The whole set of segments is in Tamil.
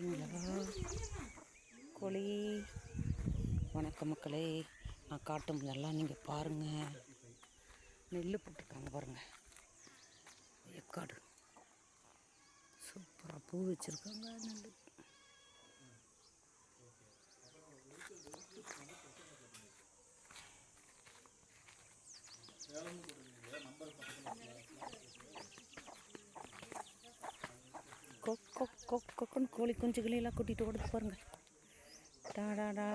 பார்க்குறீங்களா கோழி வணக்க மக்களே நான் காட்டும் எல்லாம் நீங்கள் பாருங்கள் நெல் போட்டிருக்காங்க பாருங்கள் ஏற்காடு. சூப்பராக பூ வச்சுருக்காங்க நெல் கொக் கொக் கொக் கொக்குன்னு கோழி குஞ்சுகளையெல்லாம் கூட்டிகிட்டு ஓடுது பாருங்கள் டாடாடா.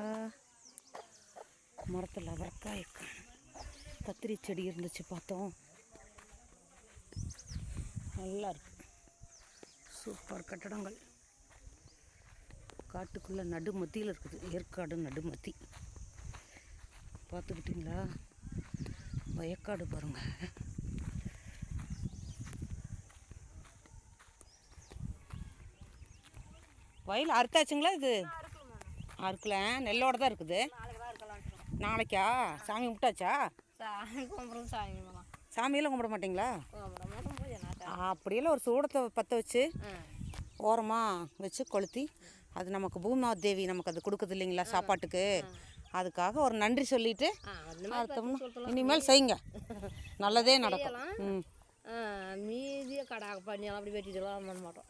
மரத்தில் அவரக்காய் கத்திரி செடி இருந்துச்சு பார்த்தோம். நல்லா இருக்கு. சூப்பர் கட்டடங்கள். காட்டுக்குள்ளே நடு மத்தியில் இருக்குது. ஏற்காடு நடுமத்தி. பார்த்துக்கிட்டிங்களா? வயக்காடு பாருங்கள் வயல் அறுத்தாச்சுங்களா இது? அறுக்கல. நெல்லோட தான் இருக்குது. நாளைக்கா? சாமி கும்பிட்டாச்சா? சாமியெல்லாம் கும்பிட மாட்டீங்களா? அப்படியெல்லாம் ஒரு சூடத்தை பற்ற வச்சு ஓரமாக வச்சு கொளுத்தி அது நமக்கு பூமா தேவி நமக்கு அது கொடுக்குது இல்லைங்களா சாப்பாட்டுக்கு? அதுக்காக ஒரு நன்றி சொல்லிட்டு அந்த அடுத்தோம்னா இனிமேல் செய்யுங்க. நல்லதே நடக்கும். ம். மீதியை கடாக பண்ணியெல்லாம் அப்படி வெட்டிட்டுலாம் பண்ண மாட்டோம்.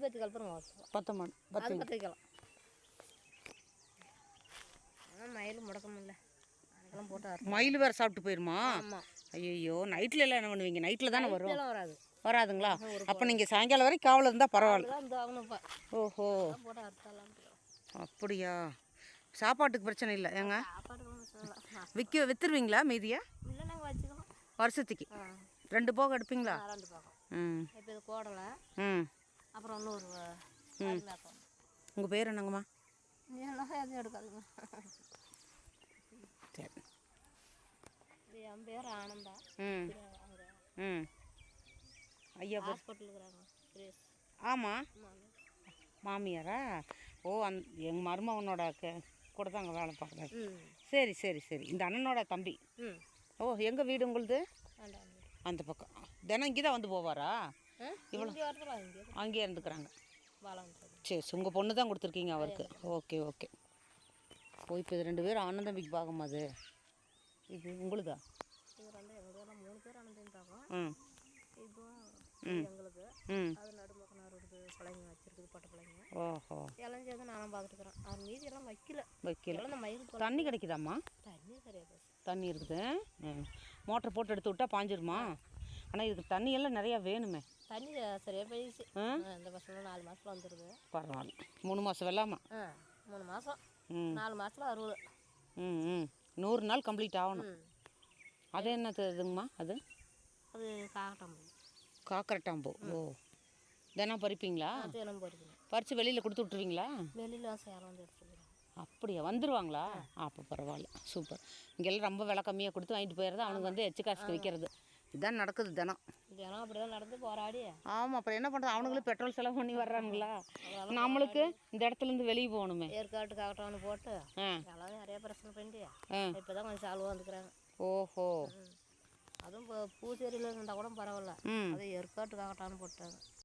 பத்தி கலப்புறம் வளர்த்துவோம் பத்தமான் அது பத்து பற்ற வைக்கலாம் ஆனால் மயில் வேறு சாப்பிட்டு போயிருமா? ஆமாம் ஐயோ நைட்டில் எல்லாம் என்ன பண்ணுவீங்க? நைட்டில் தானே வரும்? இதெல்லாம் வராது. வராதுங்களா? அப்போ நீங்கள் சாயங்காலம் வரைக்கும் காவல் இருந்தால் பரவாயில்ல. இந்த ஓஹோ. போட்டு அறுத்தாலாம் அப்படியா? சாப்பாட்டுக்கு பிரச்சனை இல்லை. ஏங்க? பிரச்சனை இல்லை. விற்க விற்றுருவீங்களா மீதியை? இல்லை நாங்கள் வச்சுக்கலாம் வருஷத்துக்கு? ஆ. ரெண்டு போக எடுப்பீங்களா? ரெண்டு பக்கம் ம். இப்போ இது கோடலை ம். அப்புறம் இன்னொரு உங்கள் பேர் என்னங்கம்மா? எதுவும் எடுக்காதுங்க. சரி. என் பேர் ஆனந்தா. ம். ம். ஐயா பேர்? ஹாஸ்பிட்டல் இருக்கிறாங்க. சுரேஷ். ஆமாம் மாமியாரா. ஓ அந் எங்கள் மருமகனோட க கூட தான் அங்கே வேலை பார்க்குறாரு. சரி சரி சரி. இந்த அண்ணனோட தம்பி. ம். ஓ எங்கள் வீடு உங்களுது? அந்த பக்கம். தினம் இங்கே தான் வந்து போவாரா? இங்கே அங்கேயே இருந்துக்கிறாங்க. சரி உங்கள் பொண்ணு தான் கொடுத்துருக்கீங்க அவருக்கு. Okay okay. ஓ இப்போ இது ரெண்டு பேரும் ஆனந்த தம்பிக்கு பார்க்கும் அது. இது உங்களுதா? மூணு பேர் ஆனந்தம் பார்க்கும் ம். எங்களுக்கு அது நடுமக்கனார் பிள்ளைங்க வச்சிருக்குது பொட்டை பிள்ளைங்க. ஓஹோ. எல்லாம் சேர்ந்து நானும் பார்த்துட்டுக்கிறேன் அது மீதி எல்லாம் வைக்கல. வைக்கல. இந்த மயில் தண்ணி கிடைக்குதாம்மா? தண்ணி தண்ணி இருக்குது. மோட்டர் போட்டு எடுத்து விட்டா பாஞ்சிருமா? ஆனால் இதுக்கு தண்ணி எல்லாம் நிறையா வேணுமே. தண்ணி சரியாக போயிடுச்சு. இந்த வருஷம் நாலு மாதத்தில் வந்துடுது பரவாயில்ல மூணு மாதம் வெள்ளாமா? மூணு மாதம் நாலு மாதத்தில் அறுபது. ம் ம். நூறு நாள் கம்ப்ளீட் ஆகணும். அது என்ன இதுங்கம்மா அது? அது காகட்டம் காக்கரட்டாம்பூ. ஓ. தினம் பறிப்பீங்களா? என்ன போயிருக்கணும் பறித்து வெளியில் கொடுத்து விட்ருவீங்களா வெளியில் சேரம் வந்து எடுத்துக்கிறோம் அப்படியா? வந்துருவாங்களா? அப்போ பரவாயில்ல சூப்பர். இங்கெல்லாம் ரொம்ப விலை கம்மியாக கொடுத்து வாங்கிட்டு போயிடுறது. அவனுக்கு வந்து எச்சு காசுக்கு விற்கிறது இதுதான் நடக்குது தினம். தினம் அப்படி தான் நடந்து போராடி. ஆமாம் அப்புறம் என்ன பண்ணுறது அவனுங்களும் பெட்ரோல் செலவு பண்ணி வர்றாங்களா நம்மளுக்கு இந்த இடத்துலேருந்து வெளியே போகணுமே. ஏற்காட்டு காகட்டம்னு போட்டு. ஆ. எல்லாம் நிறைய பிரச்சனை பண்ணி இப்போ தான் கொஞ்சம் சால்வாக வந்துக்கிறாங்க. ஓஹோ. அதுவும் இப்போ பூச்சேரியில் இருந்தால் கூட பரவாயில்ல. அது ஏற்காட்டு காகட்டான்னு போட்டாங்க.